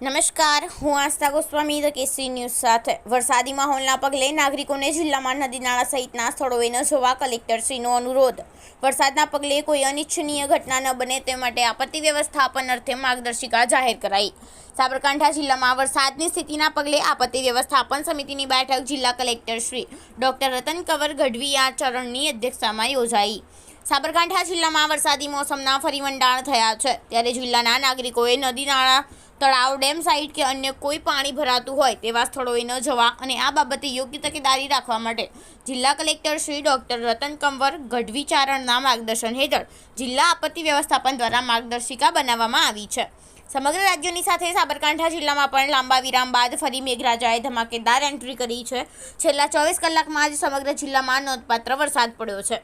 નમસ્કાર, હું Astha Goswami, the Kesari news સાથે. વરસાદી માહોલના પગલે નાગરિકોને જિલ્લામાં નદી નાળા સહિતના સ્થળોએ ન જવા કલેક્ટરશ્રીનો અનુરોધ. વરસાદના પગલે કોઈ અનિચ્છનીય ઘટના ન બને તે માટે આપત્તિ વ્યવસ્થાપન અર્થે માર્ગદર્શિકા જાહેર કરાઈ. સાબરકાંઠા જિલ્લામાં વરસાદની સ્થિતિના પગલે આપત્તિ વ્યવસ્થાપન સમિતિની બેઠક જિલ્લા કલેક્ટરશ્રી ડૉક્ટર રતન કંવર ગઢવીયા ચરણની અધ્યક્ષતામાં યોજાઈ. સાબરકાંઠા જિલ્લામાં વરસાદી મોસમના ફરી મંડાણ થયા છે. ત્યારે જિલ્લાના નાગરિકોએ નદી નાળા તળાવ, ડેમ સાઇટ કે અન્ય કોઈ પાણી ભરાતું હોય તેવા સ્થળોએ ન જવા અને આ બાબતે યોગ્ય તકેદારી રાખવા માટે જિલ્લા કલેક્ટર શ્રી ડૉક્ટર રતન કંવર ગઢવી ચારણના માર્ગદર્શન હેઠળ જિલ્લા આપત્તિ વ્યવસ્થાપન દ્વારા માર્ગદર્શિકા બનાવવામાં આવી છે. સમગ્ર રાજ્યની સાથે સાબરકાંઠા જિલ્લામાં પણ લાંબા વિરામ બાદ ફરી મેઘરાજાએ ધમાકેદાર એન્ટ્રી કરી છે. છેલ્લા ચોવીસ કલાકમાં જ સમગ્ર જિલ્લામાં નોંધપાત્ર વરસાદ પડ્યો છે.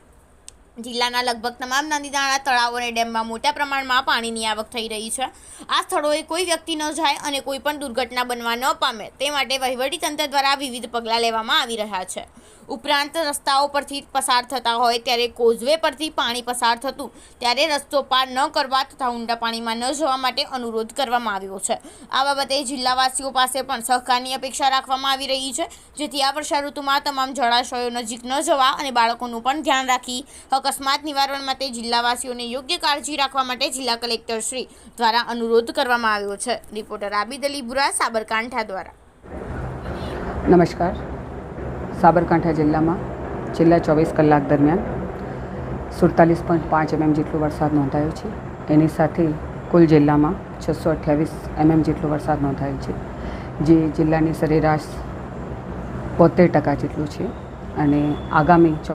જિલ્લાના લગભગ તમામ નદી નાળા તળાવો અને ડેમમાં મોટા પ્રમાણમાં પાણીની આવક થઈ રહી છે. આ સ્થળોએ કોઈ વ્યક્તિ ન જાય અને કોઈ પણ દુર્ઘટના બનવા ન પામે. તે માટે વહીવટીતંત્ર દ્વારા વિવિધ પગલાં લેવામાં આવી રહ્યા છે. ઉપરાંત રસ્તાઓ પરથી પસાર થતા હોય ત્યારે કોઝવે પરથી પાણી પસાર થતું, ત્યારે રસ્તો પાર ન કરવા તથા ઊંડા પાણીમાં ન જવા માટે અનુરોધ કરવામાં આવ્યો છે. આ બાબતે જિલ્લાવાસીઓ પાસે પણ સહકારની અપેક્ષા રાખવામાં આવી રહી છે, જેથી આ વર્ષા ઋતુમાં તમામ જળાશયો નજીક ન જવા અને બાળકોનું પણ ધ્યાન રાખી અકસ્માત નિવારણ માટે જિલ્લાવાસીઓને યોગ્ય કાળજી રાખવા માટે જિલ્લા કલેક્ટર શ્રી દ્વારા અનુરોધ કરવામાં આવ્યો છે. રિપોર્ટર આબિદ અલી બુરા, સાબરકાંઠા દ્વારા. નમસ્કાર. સાબરકાંઠા જિલ્લામાં છેલ્લા ચોવીસ કલાક દરમિયાન સુડતાલીસ પોઈન્ટ પાંચ એમએમ જેટલો વરસાદ નોંધાયો છે. એની સાથે કુલ જિલ્લામાં છસો અઠ્યાવીસ એમએમ જેટલો વરસાદ નોંધાયો છે, જે જિલ્લાની સરેરાશ બોતેર ટકા જેટલું છે. અને આગામી